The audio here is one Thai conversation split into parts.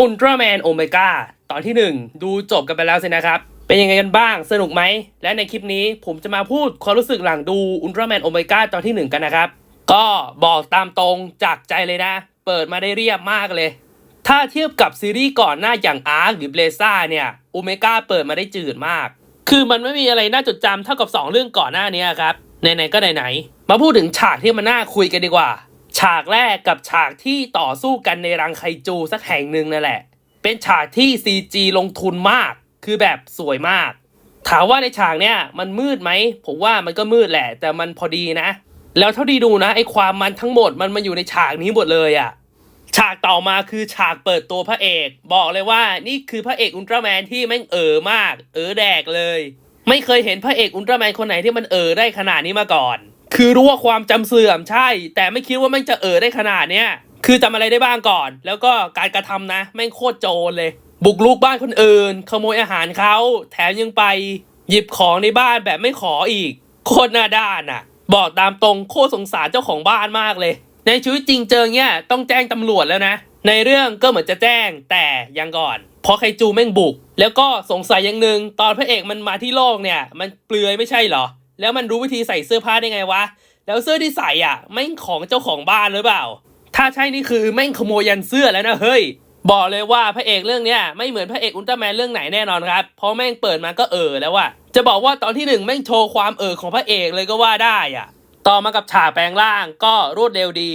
อุลตร้าแมนโอเมก้าตอนที่ 1 ดูจบกันไปแล้วสินะครับ เป็นยังไงกันบ้างสนุกไหม และในคลิปนี้ผมจะมาพูดความรู้สึกหลังดูอุลตร้าแมนโอเมก้าตอนที่ 1 กันนะครับ ก็บอกตามตรงจากใจเลยนะ เปิดมาได้เรียบมากเลย ถ้าเทียบกับซีรีส์ก่อนหน้าอย่างอาร์คหรือเบลซ่าเนี่ยโอเมก้าเปิดมาได้จืดมาก คือมันไม่มีอะไรน่าจดจำเท่ากับ 2 เรื่องก่อนหน้านี้ครับไหนๆก็ไหนๆมาพูดถึงฉากที่มันน่าคุยกันดีกว่า ฉากแรกกับฉากที่ต่อสู้กันในรังไคจูสักแห่งหนึ่งนั่นแหละ เป็นฉากที่ CG ลงทุนมาก คือแบบสวยมาก ถามว่าในฉากเนี้ยมันมืดไหม ผมว่ามันก็มืดแหละ แต่มันพอดีนะ แล้วเท่าที่ดูนะไอ้ความมันทั้งหมดมันมาอยู่ในฉากนี้หมดเลยอะฉากต่อมาคือฉากเปิดตัวพระเอก บอกเลยว่านี่คือพระเอกอุลตร้าแมนที่แม่งเออมาก เออแดกเลย ไม่เคยเห็นพระเอกอุลตร้าแมนคนไหนที่มันเออได้ขนาดนี้มาก่อน คือรู้ว่าความจำเสื่อมใช่ แต่ไม่คิดว่าแม่งจะเออได้ขนาดเนี้ยคือจำอะไรได้บ้างก่อน แล้วก็การกระทำนะแม่งโคตรโจรเลย บุกลุกบ้านคนอื่น ขโมยอาหารเขาแถมยังไป หยิบของในบ้านแบบไม่ขออีก โคตรหน้าด้านอะ บอกตามตรงโคตรสงสารเจ้าของบ้านมากเลย ในชีวิตจริงเจอเงี้ยต้องแจ้งตำรวจแล้วนะ ในเรื่องก็เหมือนจะแจ้งแต่ยังก่อนเพราะไคจูแม่งบุก แล้วก็สงสัยอย่างหนึ่งตอนพระเอกมันมาที่โลกเนี่ย มันเปลือยไม่ใช่เหรอ แล้วมันรู้วิธีใส่เสื้อผ้าได้ไงวะ แล้วเสื้อที่ใส่อะแม่งของเจ้าของบ้านหรือเปล่า ถ้าใช่นี่คือแม่งขโมยยันเสื้อแล้วนะเฮ้ย บอกเลยว่าพระเอกเรื่องเนี้ยไม่เหมือนพระเอกอุลตร้าแมนเรื่องไหนแน่นอนครับ เพราะแม่งเปิดมาก็เออแล้วอะจะบอกว่าตอนที่หนึ่งแม่งโชว์ความเออของพระเอกเลยก็ว่าได้อะ ต่อมากับฉากแปลงร่างก็รวดเร็วดี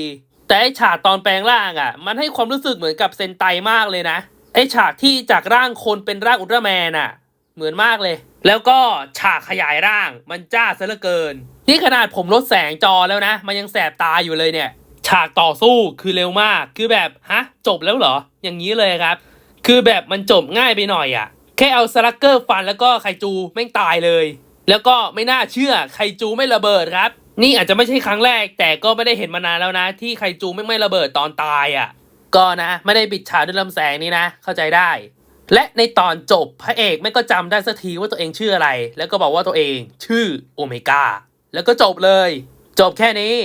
แต่ไอฉากตอนแปลงร่างอะ มันให้ความรู้สึกเหมือนกับเซนไตมากเลยนะ ไอฉากที่จากร่างคนเป็นร่างอุลตร้าแมนอะ เหมือนมากเลย แล้วก็ฉากขยายร่างมันจ้าซะเหลือเกิน นี่ขนาดผมลดแสงจอแล้วนะ มันยังแสบตาอยู่เลยเนี่ย ฉากต่อสู้คือเร็วมาก คือแบบฮะจบแล้วเหรอ อย่างนี้เลยครับ คือแบบมันจบง่ายไปหน่อยอะ่ะ แค่เอาสลักเกอร์ฟันแล้วก็ไคจูแม่งตายเลย แล้วก็ไม่น่าเชื่อไคจูไม่ระเบิดครับ นี่อาจจะไม่ใช่ครั้งแรก แต่ก็ไม่ได้เห็นมานานแล้วนะ ที่ไคจูไม่ไม่ระเบิดตอนตายอะ่ะ ก็นะ ไม่ได้ปิดฉากด้วยลำแสงนี้นะ เข้าใจได้ และในตอนจบพระเอกไม่ก็จำได้สักทีว่าตัวเองชื่ออะไร แล้วก็บอกว่าตัวเองชื่อโอเมก้าแล้วก็จบเลย จบแค่นี้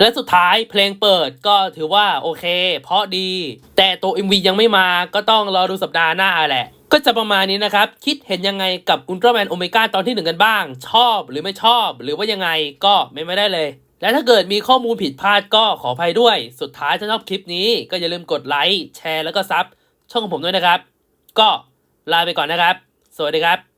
และสุดท้ายเพลงเปิดก็ถือว่าโอเค เพราะดี แต่ตัว MV ยังไม่มาก็ต้องรอดูสัปดาห์หน้าแหละ ก็จะประมาณนี้นะครับ คิดเห็นยังไงกับอุลตร้าแมนโอเมก้าตอนที่หนึ่งกันบ้าง ชอบหรือไม่ชอบ หรือว่ายังไงก็ไม่ไม่ได้เลยและถ้าเกิดมีข้อมูลผิดพลาดก็ขออภัยด้วย สุดท้ายถ้าชอบคลิปนี้ก็อย่าลืมกดไลค์แชร์แล้วก็ซับช่องของผมด้วยนะครับ ก็ลาไปก่อนนะครับ สวัสดีครับ